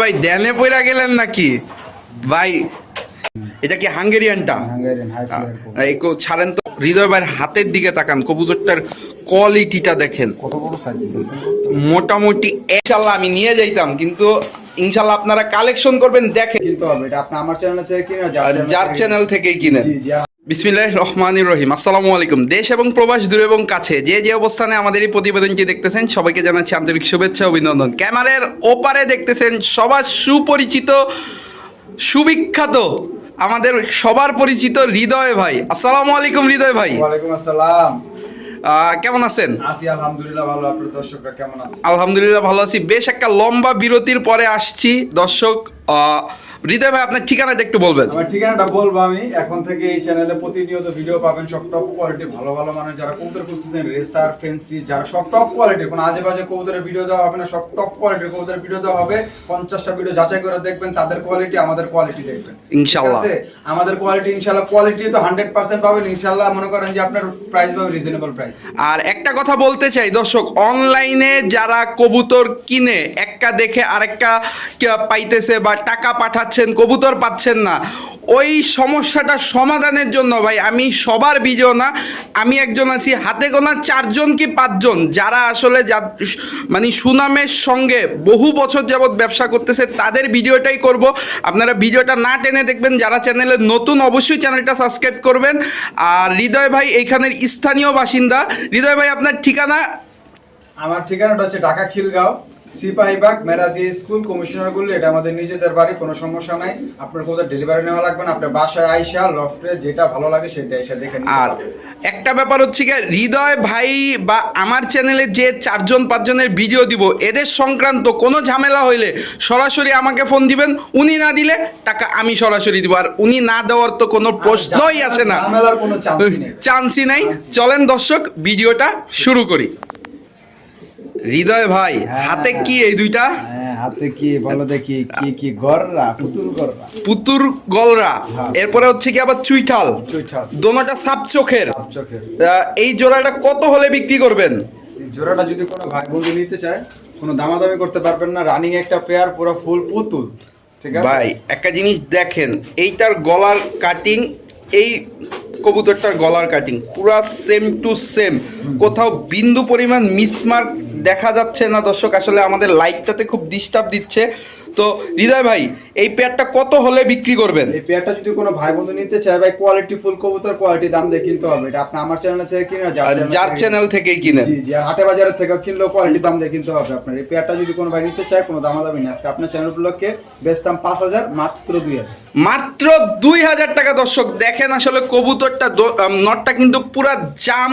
ভাই দেনে পয়রা গেলেন নাকি? ভাই এটা কি হাঙ্গেরিয়ানটা? হাঙ্গেরিয়ান একটু ছাড়েন তো। হৃদয় ভাইয়ের হাতের দিকে তাকান। কবুতরটার কোয়ালিটিটা দেখেন। মোটামুটি ইনশাল্লাহ আমি নিয়ে যাইতাম কিন্তু ইনশাল্লাহ আপনারা কালেকশন করবেন দেখেন। কিনতে হবে এটা আপনি আমার চ্যানেল থেকে কিনে যার চ্যানেল থেকেই কিনেন। জি জি বিসমিল্লাহ রহমানির রহিম। আসসালামু আলাইকুম। দেশ এবং প্রবাস দূর এবং কাছে যে যে অবস্থানে আমাদের এই প্রতিবেদনটি দেখতেছেন সবাইকে জানাচ্ছি আন্তরিক শুভেচ্ছা অভিনন্দন। ক্যামেরার ওপারে দেখতেছেন সবার সুপরিচিত সুবিখ্যাত আমাদের সবার পরিচিত হৃদয় ভাই। আসসালামু আলাইকুম হৃদয় ভাই। ওয়ালাইকুম আসসালাম। কেমন আছেন? আছি আলহামদুলিল্লাহ ভালো। আপনার দর্শকরা কেমন আছে আলহামদুলিল্লাহ ভালো আছি। বেশ একটা লম্বা বিরতির পরে আসছি। দর্শক আহ, হৃদয় ভাই আপনার ঠিকানাটা একটু বলবেন। আমার ঠিকানাটা বলব আমি। এখন থেকে এই চ্যানেলে প্রতিনিয়ত ভিডিও পাবেন সব টপ কোয়ালিটি ভালো ভালো মানে যারা কবুতর খুঁজতেছেন রেসার ফেন্সি যারা সব টপ কোয়ালিটি কোনো আজে বাজে কবুতরের ভিডিও দেওয়া হবে না সব টপ কোয়ালিটির কবুতরের ভিডিও দেওয়া হবে। পঞ্চাশটা ভিডিও যাচাই করে দেখবেন তাদের কোয়ালিটি আমাদের কোয়ালিটি দেখবেন। আছে? আমাদের কোয়ালিটি ইনশাল্লাহ কোয়ালিটি তো হান্ড্রেড পার্সেন্ট পাবেন। ইনশাল্লাহ মনে করেন যে আপনার প্রাইস পাবে রিজনেবল প্রাইস আর একটা কথা বলতে চাই দর্শক অনলাইনে যারা কবুতর কিনে একটা দেখে আরেকটা পাইতেছে বা টাকা পাঠাচ্ছেন কবুতর পাচ্ছেন না। ওই সমস্যাটা সমাধানের জন্য ভাই, আমি সবার বিজয় না, আমি একজন আছি হাতে গোনা চারজন কি পাঁচজন, যারা আসলে যা মানে সুনামের সঙ্গে বহু বছর যাবৎ ব্যবসা করতেছে, তাদের ভিডিওটাই করব। আপনারা ভিডিওটা না টেনে দেখবেন, যারা চ্যানেলে নতুন অবশ্যই চ্যানেলটা সাবস্ক্রাইব করবেন। আর হৃদয় ভাই, এইখানের স্থানীয় বাসিন্দা। হৃদয় ভাই, আপনার ঠিকানা? আমার ঠিকানাটা হচ্ছে ঢাকা খিলগাঁও। সিপাহীবাগ মেরাদি স্কুল কমিশনারগুলো এটা আমাদের নিজেদের বাড়ি কোনো সমস্যা নাই। আপনার কোথাও ডেলিভারি নেওয়া লাগবে না আপনার বাসায় আইসা লফটে যেটা ভালো লাগে সেটা এসে দেখে আর একটা ব্যাপার হচ্ছে কি হৃদয় ভাই বা আমার চ্যানেলে যে চারজন পাঁচজনের ভিডিও দিব এদের সংক্রান্ত কোনো ঝামেলা হইলে সরাসরি আমাকে ফোন দিবেন। উনি না দিলে টাকা আমি সরাসরি দিব আর উনি না দেওয়ার তো কোনো প্রশ্নই আসে না। ঝামেলার কোনো চান্সই নাই। চলেন দর্শক ভিডিওটা শুরু করি। হৃদয় ভাই হাতে কি এই দুইটা? হ্যাঁ হাতে কি বলো দেখি কি কি গররা পুতুল গররা। পুতুর গলরা। হ্যাঁ। এরপরে হচ্ছে কি আবার চুইঠাল। দোনোটা সাপ চোখের। এই জোড়াটা কত হলে বিক্রি করবেন? জোড়াটা যদি কোনো ভাই বন্ধু নিতে চায় কোনো দামাদামি করতে পারবেন না রানিং একটা পেয়ার পুরো ফুল পুতুল। ঠিক আছে? ভাই একটা জিনিস দেখেন এইটার গলার কাটিং এই কবুতরটার গলার কাটিং পুরা সেম টু সেম কোথাও বিন্দু পরিমাণ মিসমার্ক দেখা যাচ্ছে না দর্শক। আসলে আমাদের লাইটটাতে খুব ডিস্টার্ব দিচ্ছে। তো হৃদয় ভাই এই পেয়ারটা কত হলে বিক্রি করবেন? এই পেয়ারটা যদি কোনো ভাই বন্ধু নিতে চায় ভাই কোয়ালিটি ফুল কবুতর কোয়ালিটি দাম দিয়ে কিনতে হবে। এটা আপনি আমার চ্যানেল থেকে কিনে যার চ্যানেল থেকেই কিনেন। জি জি হাটে বাজারের থেকে কিনলেও কোয়ালিটি দাম দিয়ে কিনতে হবে আপনার। এই পেয়ারটা যদি কোনো ভাই নিতে চায় কোনো দামাদামি নেই। আজকে আপনার চ্যানেল উপলক্ষে বেচতাম পাঁচ হাজার মাত্র দুই হাজার। মাত্র দুই হাজার টাকা, দর্শক, দেখেন আসলে কবুতরটা নটটা কিন্তু পুরা জাম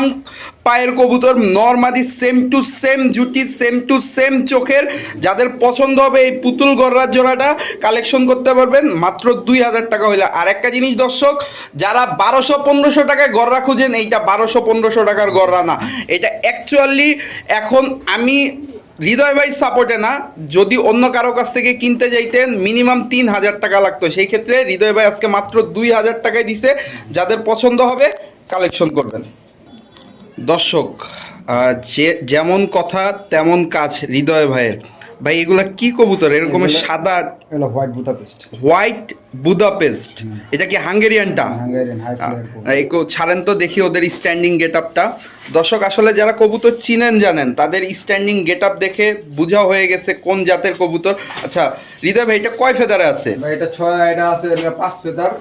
পায়ের কবুতর, নর্মাদি সেম টু সেম জুটি সেম টু সেম চোখের। যাদের পছন্দ হবে এই পুতুল গড়ার জোড়াটা কালেকশন করতে পারবেন। মাত্র দুই হাজার টাকা হইলে। আর একটা জিনিস, দর্শক, যারা বারোশো পনেরোশো টাকায় গড়রা খুঁজেন, এইটা বারোশো পনেরোশো টাকার গড়রা না। এটা অ্যাকচুয়ালি এখন আমি হৃদয় ভাই সাপোর্টে না, যদি অন্য কারও কাছ থেকে কিনতে যাইতেন মিনিমাম তিন হাজার টাকা লাগতো। সেই ক্ষেত্রে হৃদয় ভাই আজকে মাত্র দুই হাজার টাকায় দিছে। যাদের পছন্দ হবে কালেকশন করবেন। দর্শক যে, যেমন কথা, তেমন কাজ হৃদয় ভাইয়ের। ভাই এগুলা কি কবুতর? এরকম সাদা এগুলো হোয়াইট বুদাপেস্ট হোয়াইট বুদাপেস্ট এটা কি হাঙ্গেরিয়ানটা হাঙ্গেরিয়ান হাই ফ্লায়ার ছাড়েন তো দেখি ওদের স্ট্যান্ডিং গেট আপটা দর্শক আসলে যারা কবুতর চিনেন জানেন তাদের স্ট্যান্ডিং গেট আপ দেখে বোঝা হয়ে গেছে কোন জাতের কবুতর। আচ্ছা হৃদয় ভাই এটা কয় ফেদারে আছে? ভাই এটা ছয় এটা আছে এটা পাঁচ ফেদার।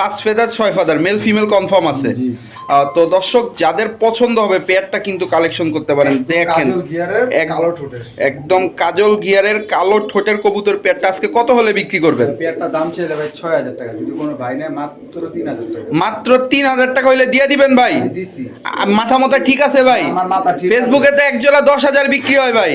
পাঁচ ফেদার ছয় ফেদার মেল ফিমেল কনফার্ম আছে। তো দর্শক যাদের পছন্দ হবে পেয়ারটা কিন্তু কালেকশন করতে পারেন। দেখেন একদম কাজল গিয়ারের কালো ঠোঁটের কবুতর পেয়ারটা আজকে কত হলে বিক্রি করবেন? পেয়ারটা দাম চাইলে ভাই ছয় হাজার টাকা। যদি কোনো ভাই নেয় মাত্র তিন হাজার টাকা। মাত্র তিন হাজার টাকা হইলে দিয়ে দিবেন ভাই? মাথা মাথা ঠিক আছে ভাই। ফেসবুকে তো এক জোড়া দশ হাজার বিক্রি হয় ভাই।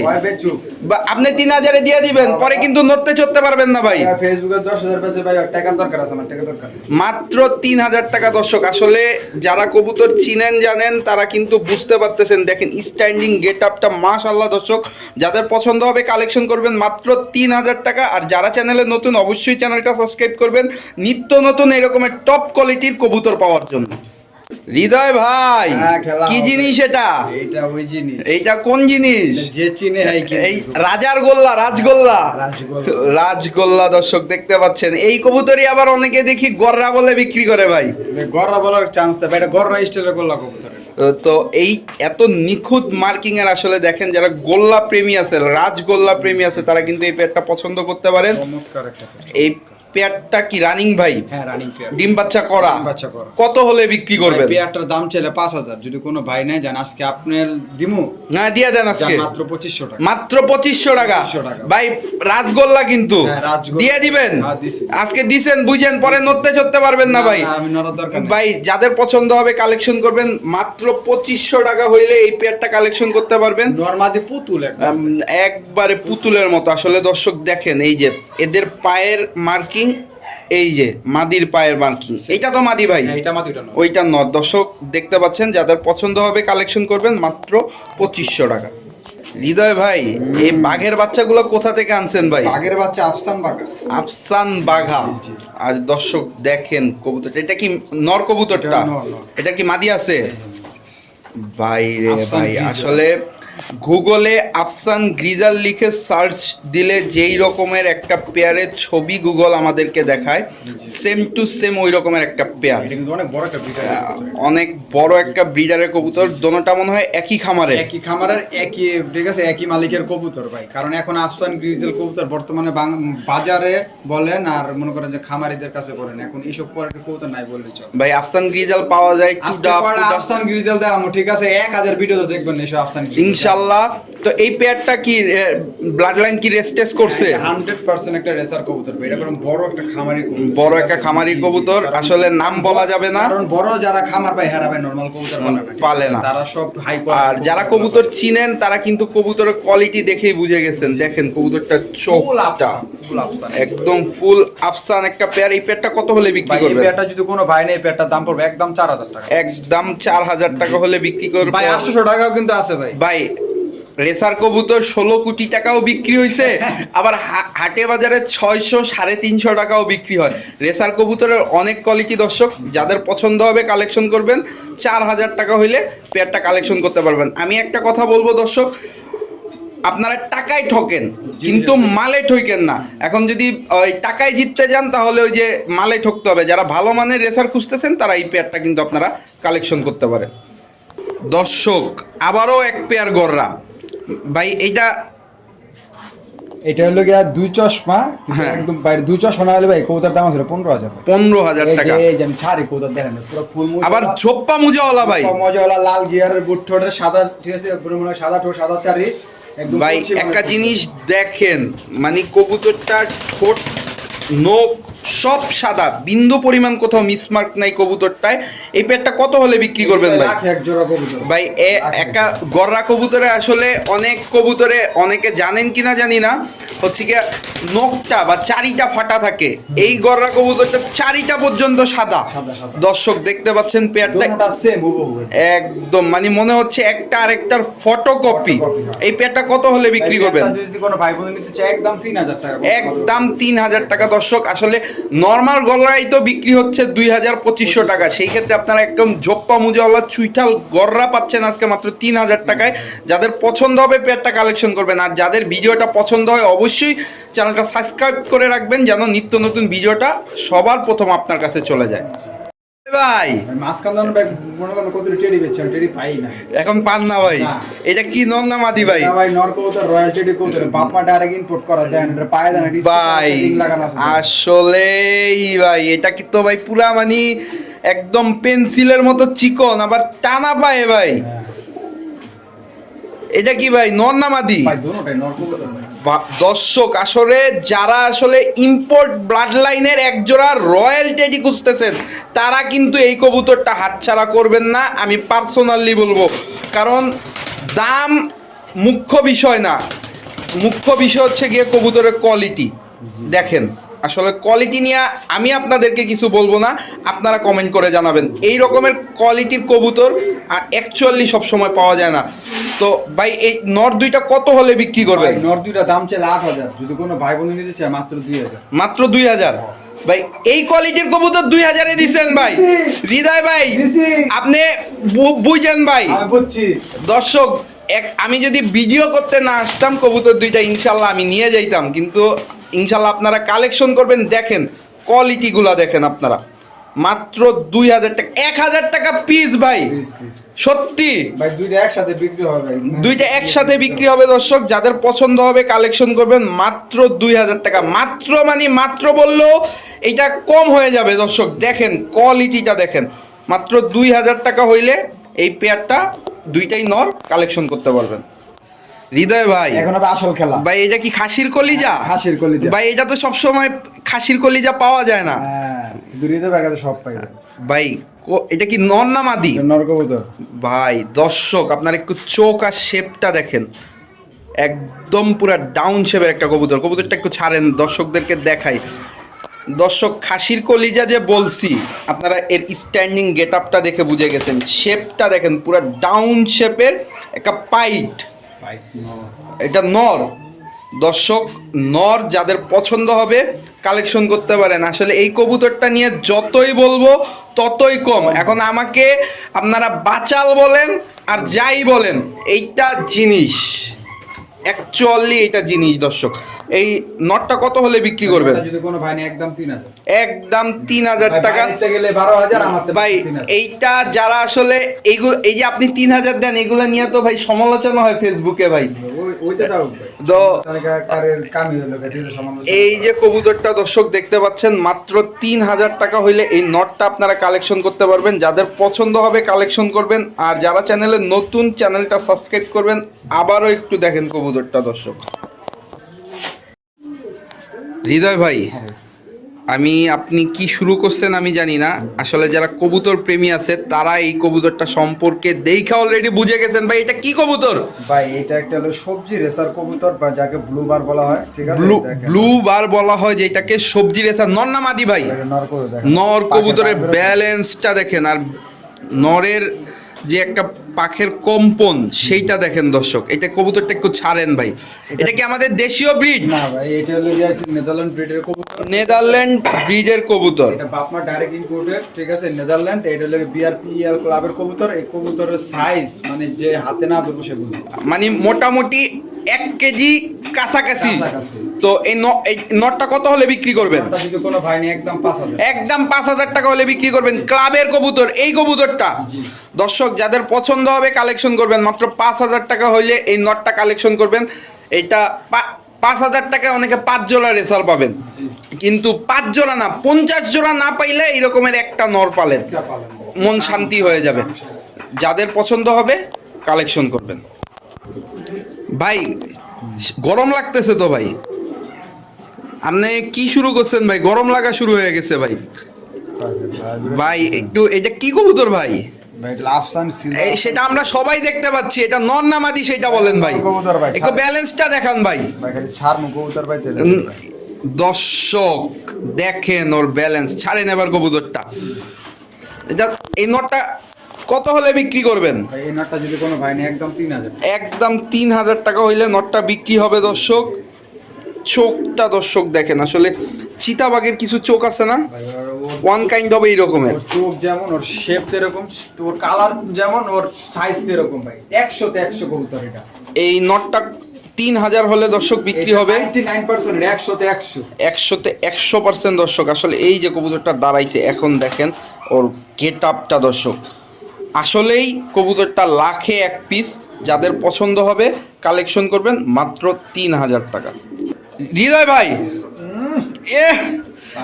আপনি তিন হাজারে দিয়ে দিবেন পরে কিন্তু নড়তে চড়তে পারবেন না ভাই। ফেসবুকে দশ হাজার ভাই টাকা দরকার আছে আমার টাকা দরকার। মাত্র তিন হাজার টাকা দর্শক। আসলে যারা কবুতর চিনেন, জানেন, তারা কিন্তু বুঝতে পারতেছেন। দেখেন স্ট্যান্ডিং গেট আপটা মাশাল্লাহ দর্শক। যাদের পছন্দ হবে কালেকশন করবেন মাত্র তিন হাজার টাকা। আর যারা চ্যানেলে নতুন, অবশ্যই চ্যানেলটা সাবস্ক্রাইব করবেন। নিত্য নতুন এরকমের টপ কোয়ালিটির কবুতর পাওয়ার জন্য। হৃদয় ভাই হ্যাঁ, কি জিনিস এটা? এইটা ওই জিনিস। এইটা কোন জিনিস? যে চিনে এই রাজার গোল্লা রাজগোল্লা। রাজগোল্লা। দর্শক দেখতে পাচ্ছেন। এই কবুতরই আবার অনেকে দেখি গররা বলে বিক্রি করে ভাই। গররা বলার চান্স দেবে এটা গররা স্টাইলের গোল্লা কবুতর তো- এই এত নিখুঁত মার্কিং এর আসলে দেখেন যারা গোল্লা প্রেমী আছে রাজগোল্লা প্রেমী আছে তারা কিন্তু এই পেটটা পছন্দ করতে পারেন। এই পেয়ারটা কি রানিং ভাই? হ্যাঁ রানিং পেয়ার। ডিম বাচ্চা করা। ডিম বাচ্চা করা। কত হলে বিক্রি করবেন? পেয়ারটার দাম চাইলে পাঁচ হাজার। যদি কোনো ভাই নেয় আজকে আপনার দিমু? না দিয়ে দেন আজকে। মাত্র পঁচিশশো টাকা। মাত্র পঁচিশশো টাকা। ভাই রাজগোল্লা কিন্তু। হ্যাঁ, দিয়ে দিবেন? হ্যাঁ, আজকে দিছেন বুঝেন পরে নড়তে চড়তে পারবেন না ভাই। ভাই যাদের পছন্দ হবে কালেকশন করবেন মাত্র পঁচিশশো টাকা হইলে এই পেয়ারটা কালেকশন করতে পারবেন। নর্মাদি পুতুল একবারে পুতুলের মতো। আসলে দর্শক দেখেন এই যে এদের পায়ের মার্কিং এই যে মাদির পায়ের মার্কিং এইটা তো মাদি ভাই। হ্যাঁ, এটা এটা। ওইটা ন দর্শক দেখতে পাচ্ছেন যাদের পছন্দ হবে কালেকশন করবেন মাত্র পঁচিশশো টাকা। হৃদয় ভাই এই বাঘের বাচ্চাগুলো কোথা থেকে আনছেন ভাই? বাঘের বাচ্চা আফসান বাঘা। আফসান বাঘা। আর দর্শক দেখেন কবুতর এটা কি নর কবুতরটা? এটা। এটা কি মাদি আছে? ভাই রে ভাই আসলে গুগলে আফসান গ্রিজাল লিখে সার্চ দিলে যেই রকমের একটা পেয়ারের ছবি গুগল আমাদেরকে দেখায় সেম টু সেম ওই রকমের একটা পেয়ার। অনেক বড় একটা ব্রিডারের কবুতর দোনোটা মনে হয় একই খামারে একই খামারের একই ঠিক আছে একই মালিকের কবুতর ভাই। কারণ এখন আফসান গ্রিজেল কবুতর বর্তমানে বাজারে বলেন আর মনে করেন যে খামারিদের কাছে বলেন এখন এইসব কোয়ালিটির কবুতর নাই বললেই চলে। ভাই আফসান গ্রিজাল পাওয়া যায় আফসান গ্রিজেল দেখামো ঠিক আছে? এক হাজার ভিডিও তো দেখবেন না এসব আফসান ইনশাল্লাহ তো এই পেয়ারটা কি ব্লাড লাইন কি রেস্টেস করছে? হান্ড্রেড পার্সেন্ট একটা রেসার কবুতর। এটা কারণ বড় একটা খামারি কবুতর। বড় একটা খামারি কবুতর আসলে নাম বলা যাবে না। কারণ বড় যারা খামার ভাই হারা ভাই নর্মাল কবুতর পালে না। পালে না। তারা সব হাই আর যারা কবুতর চিনেন তারা কিন্তু কবুতরের কোয়ালিটি দেখেই বুঝে গেছেন। দেখেন কবুতরটা চোখটা। একদম ফুল আফসান একটা পেয়ার এই পেয়ারটা কত হলে বিক্রি ভাই এই পেয়ারটা যদি কোনো ভাই নেই এই পেয়ারটার দাম পড়বে একদম চার হাজার টাকা। একদম চার হাজার টাকা হলে বিক্রি করবে। ভাই আটশোশো টাকাও কিন্তু আছে ভাই। ভাই রেসার কবুতর ষোলো কোটি টাকাও বিক্রি হয়েছে আবার হাটে বাজারে ছয়শো সাড়ে তিনশো টাকাও বিক্রি হয়। রেসার কবুতরের অনেক কোয়ালিটি দর্শক যাদের পছন্দ হবে কালেকশন করবেন চার হাজার টাকা হইলে পেয়ারটা কালেকশন করতে পারবেন। আমি একটা কথা বলব দর্শক আপনারা টাকায় ঠকেন কিন্তু মালে ঠকেন না। এখন যদি ওই টাকায় জিততে যান তাহলে ওই যে মালে ঠকতে হবে। যারা ভালো মানের রেসার খুঁজতেছেন তারা এই পেয়ারটা কিন্তু আপনারা কালেকশন করতে পারেন। দর্শক আবারও এক পেয়ার গররা ভাই এইটা এটা হলো গিয়া দুই চশমা হ্যাঁ। একদম বাইরে দুই চশমা না হলে ভাই কবুতর দাম আছে পনেরো হাজার পনেরো হাজার টাকা। এই যে আমি ছাড়ি কবুতর দেখেন পুরো ফুল আবার ঝোপ্পা মুজাওয়ালা ভাই। মজাওয়ালা লাল গিয়ারের বুট ঠোঁটের সাদা ঠিক আছে পুরো মনে সাদা ঠোঁট সাদা চারি ভাই একটা জিনিস দেখেন মানে কবুতরটা ঠোঁট নোক সব সাদা বিন্দু পরিমাণ কোথাও মিসমার্ক নাই কবুতরটায়। এই পেয়ারটা কত হলে বিক্রি করবেন ভাই? এক জোড়া কবুতর। ভাই একা গররা কবুতরে আসলে অনেক কবুতরে অনেকে জানেন কিনা জানি না। হচ্ছে কি নখটা বা চারিটা ফাটা থাকে। এই গররা কবুতরটা চারিটা পর্যন্ত সাদা। দর্শক দেখতে পাচ্ছেন পেয়ারটা। একদম মানে মনে হচ্ছে একটা আরেকটার ফটোকপি হ্যাঁ। এই পেয়ারটা কত হলে বিক্রি করবেন? যদি কোনো ভাই বোন নিতে চায় একদম তিন হাজার টাকা একদম তিন হাজার টাকা দর্শক। আসলে নর্মাল গলরাই তো বিক্রি হচ্ছে দুই হাজার পঁচিশশো টাকা। সেই ক্ষেত্রে আপনারা একদম ঝোপ্পা মুজাওয়ালা চুইঠাল গররা পাচ্ছেন আজকে মাত্র তিন হাজার টাকায়। যাদের পছন্দ হবে পেয়ারটা কালেকশন করবেন। আর যাদের ভিডিওটা পছন্দ হয় অবশ্যই চ্যানেলটা সাবস্ক্রাইব করে রাখবেন যেন নিত্য নতুন ভিডিওটা সবার প্রথম আপনার কাছে চলে যায়। ভাই। না। এখন পান না ভাই। এটা কি নর না মাদি ভাই? ভাই নর কবুতর। রয়্যাল টেডি কবুতর বাপমা ডাইরেক্ট ইম্পোর্ট করা দেন এটা পায় দেন ভাই আসলেই এটা কি তো ভাই পুরা মানে একদম পেন্সিলের মতো চিকন আবার টানা পায় ভাই। হ্যাঁ। এটা কি ভাই নর না মাদি? দর্শক আসলে যারা আসলে ইম্পোর্ট ব্লাড লাইনের একজোড়া রয়্যাল টেডি খুঁজতেছেন তারা কিন্তু এই কবুতরটা হাতছাড়া করবেন না আমি পার্সোনালি বলব। কারণ দাম মুখ্য বিষয় না মুখ্য বিষয় হচ্ছে গিয়ে কবুতরের কোয়ালিটি দেখেন আসলে কোয়ালিটি নিয়ে আমি আপনাদেরকে কিছু বলব না আপনারা কমেন্ট করে জানাবেন। এই রকমের কোয়ালিটির কবুতর অ্যাকচুয়ালি সবসময় পাওয়া যায় না। তো ভাই এই নর দুইটা কত হলে বিক্রি করবেন? ভাই নর দুইটা দাম চাইলে আট হাজার। যদি কোনো ভাই বোন নিতে চায় মাত্র দুই হাজার। মাত্র দুই হাজার? ভাই এই কোয়ালিটির কবুতর দুই হাজারে দিচ্ছেন ভাই। হৃদয় ভাই আপনি বুঝেন ভাই। আমি বুঝছি। দর্শক এক আমি যদি ভিডিও করতে না আসতাম কবুতর দুইটা ইনশাল্লাহ আমি নিয়ে যাইতাম। কিন্তু ইনশাল্লাহ আপনারা কালেকশন করবেন দেখেন কোয়ালিটিগুলা দেখেন আপনারা। মাত্র দুই হাজার টাকা এক হাজার টাকা পিস ভাই। সত্যি। দুইটা একসাথে বিক্রি হবে। দুইটা একসাথে বিক্রি হবে দর্শক যাদের পছন্দ হবে কালেকশন করবেন মাত্র দুই হাজার টাকা। মাত্র মানে মাত্র বললেও এটা কম হয়ে যাবে দর্শক দেখেন কোয়ালিটিটা দেখেন। মাত্র দুই হাজার টাকা হইলে এই পেয়ারটা দুইটাই নর কালেকশন করতে পারবেন। হৃদয় ভাই। এখন হবে আসল খেলা। ভাই এটা কি খাসির কলিজা? খাসির কলিজা। ভাই এটা তো সবসময় খাসির কলিজা পাওয়া যায় না। হ্যাঁ দূরিতে সব পাইবে ভাই এটা কি নর না মাদি? নরকবুতর ভাই দর্শক আপনার একটু চোখ আর শেপটা দেখেন। একদম পুরা ডাউন শেপের একটা কবুতর। কবুতরটা একটু ছাড়েন দর্শকদেরকে দেখাই। দর্শক খাসির কলিজা যে বলছি আপনারা এর স্ট্যান্ডিং গেট আপটা দেখে বুঝে গেছেন। শেপটা দেখেন পুরো ডাউন শেপের একটা পাইট। এটা নর। দর্শক, নর যাদের পছন্দ হবে কালেকশন করতে পারেন। আসলে এই কবুতরটা নিয়ে যতই বলব, ততই কম। এখন আমাকে আপনারা বাচাল বলেন আর যাই বলেন, এইটা জিনিস। অ্যাকচুয়ালি এটা জিনিস দর্শক। এই নটটা কত হলে বিক্রি করবেন? যদি কোনো ভাই একদম তিন হাজার। একদম তিন হাজার টাকা। গেলে বারো হাজার আমার ভাই এইটা যারা আসলে এইগুলো এই যে আপনি তিন হাজার দেন এগুলো নিয়ে তো ভাই সমালোচনা হয় ফেসবুকে ভাই। এই যে কবুতরটা দর্শক দেখতে পাচ্ছেন মাত্র তিন হাজার টাকা হইলে এই নটটা আপনারা কালেকশন করতে পারবেন। যাদের পছন্দ হবে কালেকশন করবেন আর যারা চ্যানেলে নতুন চ্যানেলটা সাবস্ক্রাইব করবেন আবারও একটু দেখেন কবুতরটা দর্শক। হৃদয় ভাই আমি আপনি কি শুরু করছেন আমি জানি না। আসলে যারা কবুতর প্রেমী আছে তারা এই কবুতরটা সম্পর্কে দেখা অলরেডি বুঝে গেছেন। ভাই এটা কি কবুতর? ভাই এটা একটা হলো সবজি রেসার কবুতর বা যাকে ব্লু বার বলা হয় ঠিক আছে? ব্লু ব্লু বার বলা হয় যেটাকে সবজি রেসার। নর না মাদি ভাই? নর কবুতরের ব্যালেন্সটা দেখেন আর নরের যে একটা পাখের কম্পন সেইটা দেখেন দর্শক। এটা কবুতরটা একটু ছাড়েন ভাই। এটা কি আমাদের দেশীয় ব্রিড? না ভাই এটা হলো যে নেদারল্যান্ড ব্রিডের কবুতর। নেদারল্যান্ড ব্রিডের কবুতর। এটা বাপমা ডাইরেক্ট ইম্পোর্টেড ঠিক আছে? নেদারল্যান্ড এটা হলো বিআরপিএল ক্লাবের কবুতর। এই কবুতরের সাইজ মানে যে হাতে না ধরবো সে বুঝবে। মানে মোটামুটি এক কেজি কাছাকাছি। কাছাকাছি। তো এই নটটা কত হলে বিক্রি করবেন? একদম পাঁচ হাজার। টাকা হলে বিক্রি করবেন ক্লাবের কবুতর এই কবুতরটা। দর্শক যাদের পছন্দ হবে কালেকশন করবেন মাত্র পাঁচ হাজার টাকা হইলে এই নটটা কালেকশন করবেন। এটা পাঁচ হাজার টাকায় অনেকে পাঁচ জোড়া রেসার পাবেন। কিন্তু পাঁচ জোড়া না পঞ্চাশ জোড়া না পাইলে এই রকমের একটা নর পালেন। মন শান্তি হয়ে যাবে। যাদের পছন্দ হবে কালেকশন করবেন। ভাই গরম লাগতেছে তো ভাই। আপনি কি শুরু করছেন ভাই? গরম লাগা শুরু হয়ে গেছে ভাই। ভাই একটু এটা কি কবুতর ভাই? সেটা আমরা সবাই দেখতে পাচ্ছি এটা নর নামাদি সেটা বলেন ভাই। একটু ব্যালেন্সটা দেখান ভাই। দর্শক দেখেন ওর ব্যালেন্স ছাড়েন এবার কবুতরটা। এটা এই নটটা কত হলে বিক্রি করবেন? এই নটটা যদি কোনো ভাই একদম তিন হাজার। একদম তিন হাজার টাকা হইলে নটটা বিক্রি হবে দর্শক। চোখটা দর্শক দেখেন আসলে চিতাবাগের কিছু চোখ আছে না? ওয়ান কাইন্ড অফ এইরকম ওর চোখ যেমন ওর শেপ যেরকম ওর কালার যেমন ওর সাইজ যেরকম ভাই। একশোতে একশো কবুতর এটা। এই নটটা তিন হাজার হলে দর্শক বিক্রি হবে। একশোতে একশো। একশোতে একশো পার্সেন্ট দর্শক আসলে এই যে কবুতরটা দাঁড়াইছে এখন দেখেন ওর গেট আপটা দর্শক। আসলেই কবুতরটা লাখে এক পিস যাদের পছন্দ হবে কালেকশন করবেন মাত্র তিন হাজার টাকা। হৃদয় ভাই। এ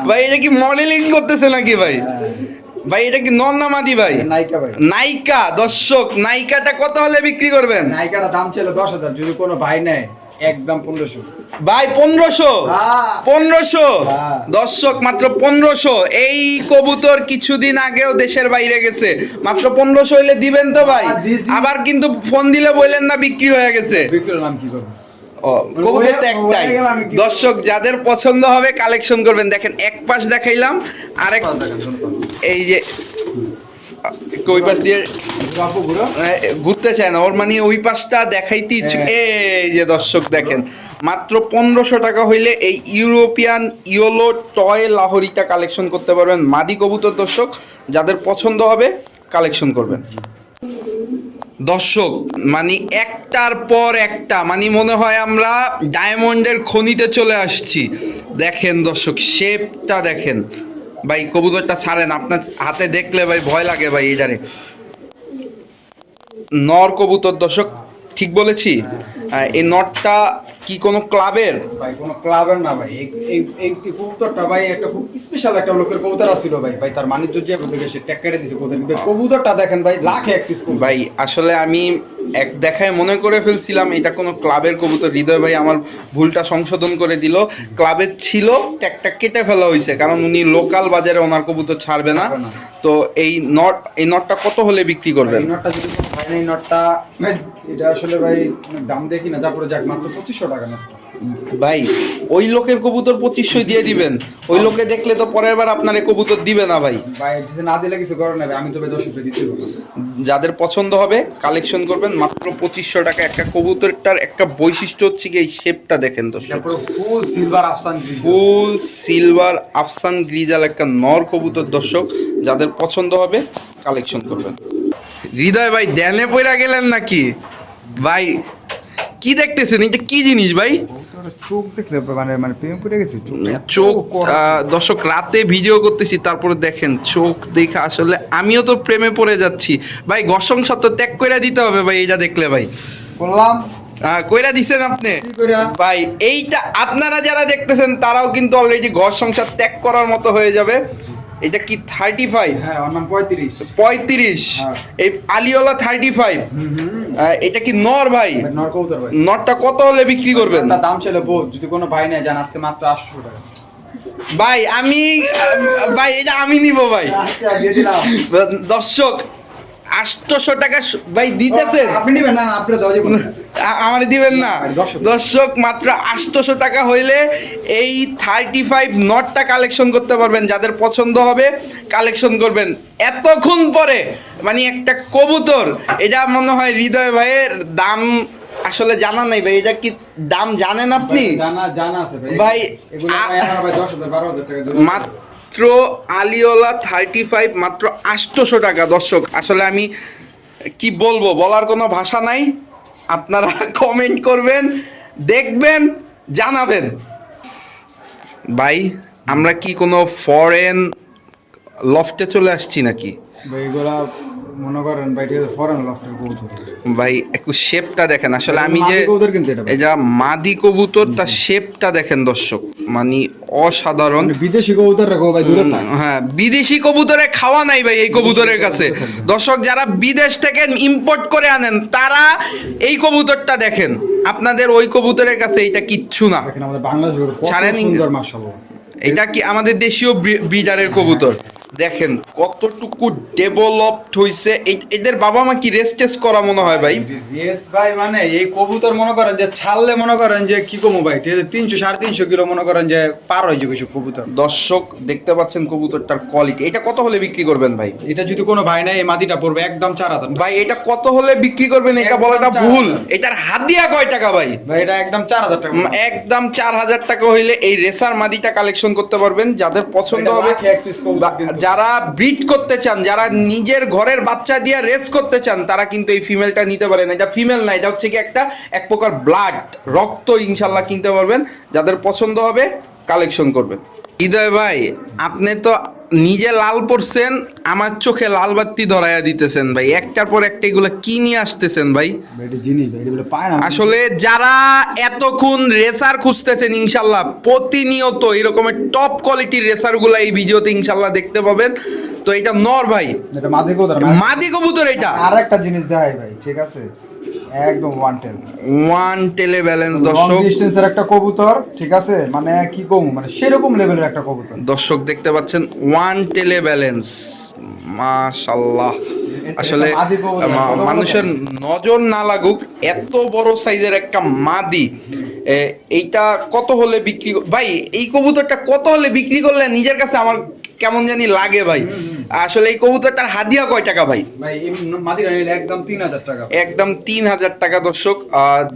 ভাই এটা কি মডেলিং করতেছে নাকি ভাই? ভাই এটা কি ভাই? নাইকা ভাই। নাইকা দর্শক নাইকাটা কত হলে বিক্রি করবেন? নাইকাটা দাম ছিল দশ হাজার যদি কোনো ভাই নেয় একদম পনেরোশো। ভাই পনেরোশো? হ্যাঁ। পনেরোশো? হ্যাঁ। দর্শক মাত্র পনেরোশো। এই কবুতর কিছুদিন আগেও দেশের বাইরে গেছে। মাত্র পনেরোশো হইলে দিবেন তো ভাই? হ্যাঁ, আবার কিন্তু ফোন দিলে বললেন না বিক্রি হয়ে গেছে। বিক্রির নাম কি করব কবুতর তো একটাই। দর্শক যাদের পছন্দ হবে কালেকশন করবেন। দেখেন এক পাশ দেখাইলাম আরেক এই যে ওই পাশ দিয়ে ঘুরতে চায় না ওর মানে ওই পাশটা দেখাইতে ইচ্ছুক হ্যাঁ। এই যে দর্শক দেখেন মাত্র পনেরোশো টাকা হইলে এই ইউরোপিয়ান ইয়োলো টয় লাহরিটা কালেকশন করতে পারবেন। মাদি কবুতর দর্শক যাদের পছন্দ হবে কালেকশন করবেন। দর্শক মানে একটার পর একটা মানে মনে হয় আমরা ডায়মন্ডের খনিতে চলে আসছি। দেখেন দর্শক, শেপটা দেখেন। ভাই, কবুতরটা ছাড়েন, আপনার হাতে দেখলে ভাই ভয় লাগে ভাই জানে। নর কবুতর দর্শক, ঠিক বলেছি? এই নটটা কি কোনো ক্লাবের? ভাই কোনো ক্লাবের না ভাই। এই এই এই কবুতরটা ভাই একটা খুব স্পেশাল একটা লোকের কবুতর আছিল ভাই। ভাই তার মানিজ্য যে দেখে সে ট্যাগ কেটে দিছে কবুতর কিন্তু কবুতরটা দেখেন ভাই লাখে এক পিস ভাই আসলে আমি এক দেখায় মনে করে ফেলছিলাম এটা কোনো ক্লাবের কবুতর। হৃদয় ভাই আমার ভুলটা সংশোধন করে দিল। ক্লাবের ছিল ট্যাগটা কেটে ফেলা হয়েছে কারণ উনি লোকাল বাজারে ওনার কবুতর ছাড়বে না। তো এই নট, এই নটটা কত হলে বিক্রি করবেন? এই নটটা যদি কোনো হয় এই নটটা এটা আসলে ভাই, দাম দেখি না তারপরে যাক, মাত্র পঁচিশশো টাকা নটটা। ভাই ওই লোকের কবুতর পঁচিশশো দিয়ে দিবেন। ওই লোকে দেখলে তো পরের বার আপনার কবুতর দিবে না ভাই। ভাই না দিলে কিছু করে নেবে আমি তো দিতে যাদের পছন্দ হবে কালেকশন করবেন মাত্র পঁচিশশো টাকা। একটা কবুতরটার একটা বৈশিষ্ট্য হচ্ছে কি এই শেপটা দেখেন তো ফুল সিলভার আফসান ফুল সিলভার আফসান গ্রিজাল একটা নর কবুতর দর্শক। যাদের পছন্দ হবে কালেকশন করবেন। হৃদয় ভাই ড্যানে পয়রা গেলেন নাকি? ভাই কি দেখতেছেন? এটা কি জিনিস ভাই? চোখ দেখলে মানে মানে প্রেম করে গেছে চোখ দর্শক রাতে ভিডিও করতেছি তারপরে দেখেন চোখ দেখে আসলে আমিও তো প্রেমে পড়ে যাচ্ছি। ভাই ঘর সংসার তো ত্যাগ করে দিতে হবে ভাই এটা দেখলে ভাই। বললাম। কইরা দিছেন আপনি? ভাই এইটা আপনারা যারা দেখতেছেন তারাও কিন্তু অলরেডি ঘর সংসার ত্যাগ করার মতো হয়ে যাবে। এটা কি থার্টি ফাইভ হ্যাঁ নাম পঁয়ত্রিশ। পঁয়ত্রিশ। হ্যাঁ। এই আলিওলা থার্টি ফাইভ এটা কি নর ভাই? নর কবুতর ভাই। নরটা কত হলে বিক্রি করবেন? তার দাম ছিল বহুত যদি কোনো ভাই নেয় যান আজকে মাত্র আটশো টাকা। ভাই আমি ভাই এটা আমি নিব ভাই। আচ্ছা দর্শক আটশোশো টাকা ভাই দিতেছেন। আপনি নিবেন না না আপনি আ- আমার দিবেন না। দর্শক। মাত্র আটশোশো টাকা হইলে এই থার্টি ফাইভ নটটা কালেকশন করতে পারবেন। যাদের পছন্দ হবে কালেকশন করবেন। এতক্ষণ পরে মানে একটা কবুতর এটা মনে হয় হৃদয় ভাইয়ের দাম আসলে জানা নাই ভাই এটা কি দাম জানেন আপনি? ভাই মাত্র আলিওলা থার্টি ফাইভ মাত্র আটশোশো টাকা। দর্শক আসলে আমি কি বলব বলার কোনো ভাষা নাই। আপনারা কমেন্ট করবেন দেখবেন জানাবেন। ভাই আমরা কি কোনো ফরেন লফটে চলে আসছি নাকি? মনে করেন ভাই ফরেন লফটের কবুতর। ভাই একটু শেপটা দেখেন। আসলে আমি যে কবুতর কিন্তু এটা এটা মাদি কবুতর তার শেপটা দেখেন দর্শক। মানে অসাধারণ। মানে বিদেশি কবুতর রাখো ভাই দূরে হ্যাঁ বিদেশি কবুতরে খাওয়া নাই ভাই এই কবুতরের কাছে। দর্শক যারা বিদেশ থেকে ইম্পোর্ট করে আনেন তারা এই কবুতরটা দেখেন। আপনাদের ওই কবুতরের কাছে এটা কিচ্ছু না। দেখেন আমাদের বাংলাদেশ ছাড়েন সুন্দর মাশাআল্লাহ। এটা কি আমাদের দেশীয় ব্রিডারের কবুতর? দেখেন কতটুকু ডেভেলপড হইছে। এদের বাবা মা কি টেস্ট করা মনে হয় ভাই? ইয়েস ভাই মানে এই কবুতর মনে করেন যে ছাড়লে মনে করেন যে কি কমু ভাই? ঠিক আছে তিনশো সাড়ে তিনশো কিলো মনে করেন যে পার হয়ে যাবে কবুতর। দর্শক দেখতে পাচ্ছেন কবুতরটার কোয়ালিটি এটা কত হলে বিক্রি করবেন ভাই? এটা যদি কোনো ভাই নাই এই মাটিটা পড়বে একদম চার হাজার ভাই এটা কত হলে বিক্রি করবেন? এটা বলাটা ভুল। এটার হাদিয়া কয় টাকা ভাই? ভাই এটা একদম চার হাজার টাকা। একদম চার হাজার টাকা হইলে এই রেসার মাদিটা কালেকশন করতে পারবেন। যাদের পছন্দ হবে যারা ব্রিড করতে চান, যারা নিজের ঘরের বাচ্চা দিয়ে রেস করতে চান, তারা কিন্তু এই ফিমেলটা নিতে পারেন। এটা ফিমেল না, এটা হচ্ছে কি একটা, এক প্রকার ব্লাড রক্ত ইনশাল্লাহ কিনতে পারবেন। যাদের পছন্দ হবে কালেকশন করবেন। হৃদয় ভাই, আপনি তো নিজে লাল পড়ছেন আমার চোখে লাল বাতি ধরাইয়া দিতেছেন ভাই। একটার পর একটা এগুলো কি নিয়ে আসতেছেন ভাই? আসলে যারা এতক্ষণ রেসার খুঁজতেছেন ইনশাল্লাহ প্রতিনিয়ত এরকমের টপ কোয়ালিটির রেসারগুলো এই ভিডিওতে ইনশাল্লাহ দেখতে পাবেন। তো এটা নর ভাই। মাদি কবুতর এটা। আর একটা জিনিস দেখাই ভাই ঠিক আছে? একদম ওয়ান টেল ওয়ান টেলে ব্যালেন্স দর্শক। ডিস্টেন্সের একটা কবুতর ঠিক আছে? মানে কি কম মানে সেরকম লেভেলের একটা কবুতর। দর্শক দেখতে পাচ্ছেন ওয়ান টেলে ব্যালেন্স মাশাল্লাহ আসলে মানুষের নজর না লাগুক এত বড় সাইজের একটা মাদি। এইটা কত হলে বিক্রি ভাই এই কবুতরটা কত হলে বিক্রি করলে নিজের কাছে আমার কেমন জানি লাগে ভাই। আসলে এই কবুতরটার হাদিয়া কয় টাকা ভাই? একদম তিন হাজার টাকা। একদম তিন হাজার টাকা দর্শক।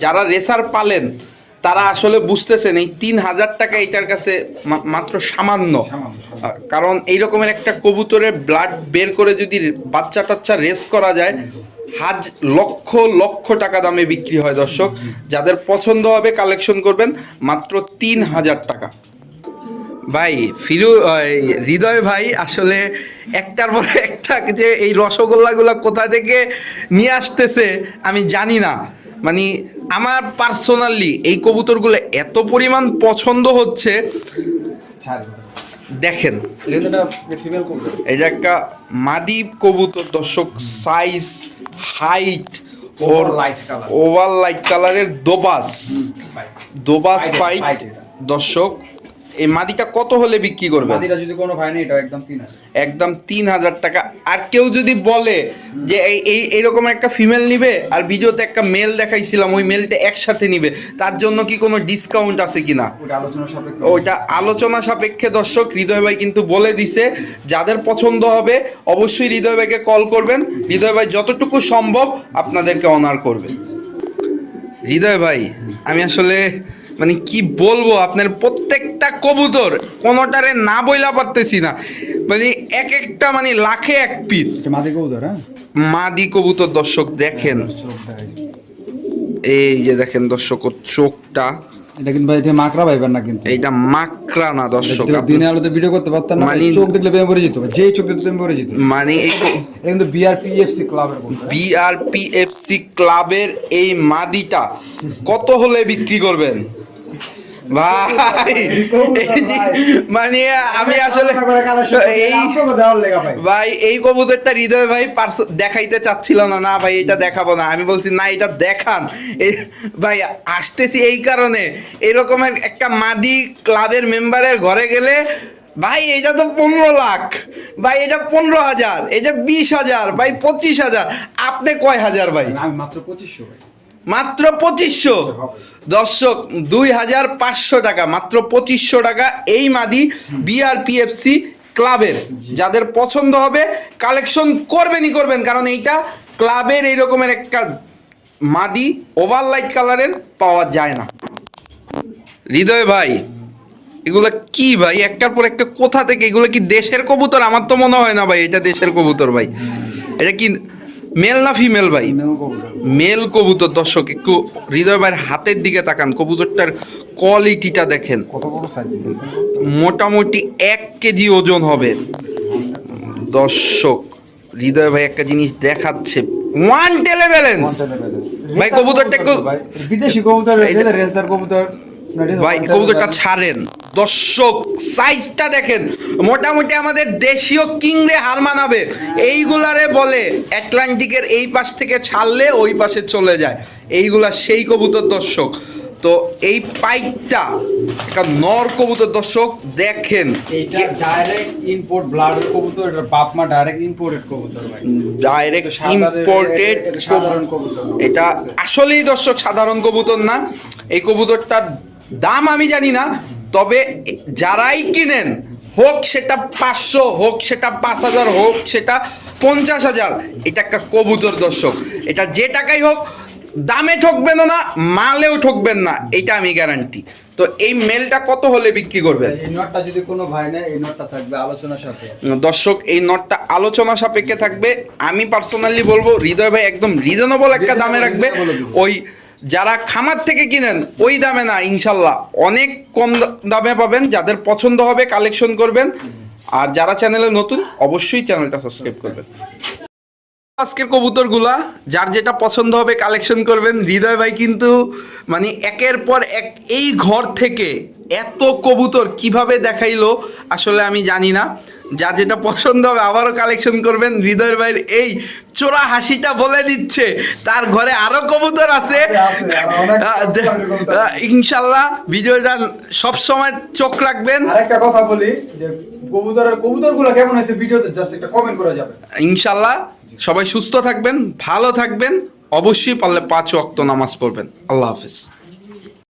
যারা রেসার পালেন তারা আসলে বুঝতেছেন এই তিন হাজার টাকা এটার কাছে মাত্র সামান্য। কারণ এই রকমের একটা কবুতরের ব্লাড বের করে যদি বাচ্চা টাচ্চা রেস করা যায় হাজ লক্ষ লক্ষ টাকা দামে বিক্রি হয় দর্শক। যাদের পছন্দ হবে কালেকশন করবেন মাত্র তিন হাজার টাকা। ভাই ফিরু হৃদয় ভাই আসলে একটার পর একটা যে এই রসগোল্লাগুলো কোথা থেকে নিয়ে আসতেছে আমি জানি না। মানে আমার পার্সোনালি এই কবুতরগুলো এত পরিমাণ পছন্দ হচ্ছে। দেখেন। এটা একটা ফিমেল কবুতর। মাদি কবুতর দর্শক সাইজ হাইট ওর light ওভার লাইট কালারের দোবাস। দোবাস পাইট দর্শক এই মাদিটা কত হলে বিক্রি করবেন? মাদিরা যদি কোনো ভাই নেই এটা একদম তিন হাজার। একদম তিন হাজার টাকা। আর কেউ যদি বলে যে এই এইরকম একটা ফিমেল নিবে আর ভিডিওতে একটা মেল দেখাইছিলাম ওই মেলটা একসাথে নিবে তার জন্য কি কোনো ডিসকাউন্ট আছে আলোচনা সাপেক্ষে। ওইটা আলোচনা সাপেক্ষে দর্শক হৃদয় ভাই কিন্তু বলে দিছে যাদের পছন্দ হবে অবশ্যই হৃদয় ভাইকে কল করবেন। হৃদয় ভাই যতটুকু সম্ভব আপনাদেরকে অনার করবে হৃদয় ভাই আমি আসলে মানে কি বলব আপনার প্রত্যেকটা কবুতর কোনোটারে না বইলা পারতেছি না। মানে এক একটা মানে লাখে এক পিস মাদি কবুতর হ্যাঁ? মাদি কবুতর দর্শক দেখেন। এই যে দেখেন দর্শক চোখটা। এটা কিন্তু ভাই এটা মাকড়া ভাইবার না কিন্তু। এইটা মাকড়া না দর্শক দিনে আলোতে ভিডিও করতে পারতাম না মানে- চোখ দেখলে প্রেমে পড়ে যেত যেই চোখ দেখলে প্রেমে পড়ে যেত। মানে এই এটা কিন্তু বিআরপিএফসি ক্লাবের? বিআরপিএফসি ক্লাবের এই মাদিটা কত হলে বিক্রি করবেন? ভাই মানে আমি আসলে এই ভাই। এই কবুতরটা হৃদয় ভাই দেখাইতে চাচ্ছিল না না ভাই এটা দেখাবো না। আমি বলছি না এটা দেখান। ভাই আসতেছি এই কারণে। এরকমের একটা মাদি ক্লাবের মেম্বারের ঘরে গেলে ভাই এটা তো পনেরো লাখ। ভাই এটা পনেরো হাজার। এটা বিশ হাজার। ভাই পঁচিশ হাজার। আপনি কয় হাজার ভাই? আমি মাত্র পঁচিশশো ভাই। মাত্র পঁচিশশো। দর্শক দুই হাজার পাঁচশো টাকা মাত্র পঁচিশশো টাকা এই মাদি বিআরপিএফসি ক্লাবের। যাদের পছন্দ হবে কালেকশন করবেনই করবেন কারণ এইটা ক্লাবের এই রকমের একটা মাদি ওভার লাইট কালারের পাওয়া যায় না। হৃদয় ভাই এগুলো কি ভাই? একটার পর একটা কোথা থেকে? এগুলো কি দেশের কবুতর? আমার তো মনে হয় না ভাই এটা দেশের কবুতর ভাই। এটা কি মেল না ফিমেল ভাই? মেল কবুতর। দর্শক একটু হৃদয় ভাইয়ের হাতের দিকে তাকান কবুতরটার কোয়ালিটিটা দেখেন। মোটামুটি এক কেজি ওজন হবে। দর্শক হৃদয় ভাই একটা জিনিস দেখাচ্ছে। ওয়ান টেলে ব্যালেন্স ভাই, কবুতরটা একটু- বিদেশি কবুতর। ভাই কবুতরটা ছাড়েন। দর্শক সাইজটা দেখেন। মোটামুটি আমাদের দেশীয় কিংরে হার মানাবে। এইগুলারে বলে অ্যাটলান্টিকের এই পাশ থেকে ছাড়লে ওই পাশে চলে যায়। এইগুলা সেই কবুতর দর্শক। তো এই পাইপটা একটা নর কবুতর দর্শক দেখেন। এইটা ডাইরেক্ট ইম্পোর্ট ব্লাডের কবুতর এটা বাপমা ডাইরেক্ট ইম্পোর্টেড কবুতর ভাই। ডাইরেক্ট ইম্পোর্টেড এটা- এটা সাধারণ কবুতর। এটা আসলেই দর্শক সাধারণ কবুতর না। এই কবুতরটার দাম আমি জানি না। তবে যারাই কিনেন হোক সেটা পাঁচশো হোক সেটা পাঁচ হাজার হোক সেটা পঞ্চাশ হাজার এটা একটা কবুতর দর্শক। এটা যে টাকাই হোক দামে ঠকবেন না মালেও ঠকবেন না এটা আমি গ্যারান্টি তো এই মেলটা কত হলে বিক্রি করবেন? এই নটটা যদি কোনো ভাই নেয় এই নটটা থাকবে আলোচনার সাথে। দর্শক এই নটটা আলোচনা সাপেক্ষে থাকবে। আমি পার্সোনালি বলব হৃদয় ভাই একদম রিজনেবল একটা দামে রাখবে। ওই যারা খামার থেকে কিনেন, ওই দামে না, ইনশাল্লাহ। অনেক কম দামে পাবেন, যাদের পছন্দ হবে কালেকশন করবেন। আর যারা চ্যানেলে নতুন, অবশ্যই চ্যানেলটা সাবস্ক্রাইব করবেন। আজকের কবুতরগুলা, যার যেটা পছন্দ হবে কালেকশন করবেন। হৃদয় ভাই কিন্তু মানে একের পর এক এই ঘর থেকে এত কবুতর কীভাবে দেখাইলো, আসলে আমি জানি না। যার যেটা পছন্দ হবে আবারও কালেকশন করবেন। হৃদয় ভাইয়ের এই চোরা হাসিটা বলে দিচ্ছে। তার ঘরে আরও কবুতর আছে। আছে, আছে। ইনশাল্লাহ ভিডিওটা সব সময় চোখ রাখবেন। আরেকটা কথা বলি যে কবুতরের কবুতরগুলো কেমন হয়েছে ভিডিওতে জাস্ট একটা কমেন্ট করে যাবে। ইনশাল্লাহ সবাই সুস্থ থাকবেন ভালো থাকবেন। অবশ্যই পারলে পাঁচ ওয়াক্ত নামাজ পড়বেন। আল্লাহ হাফিজ।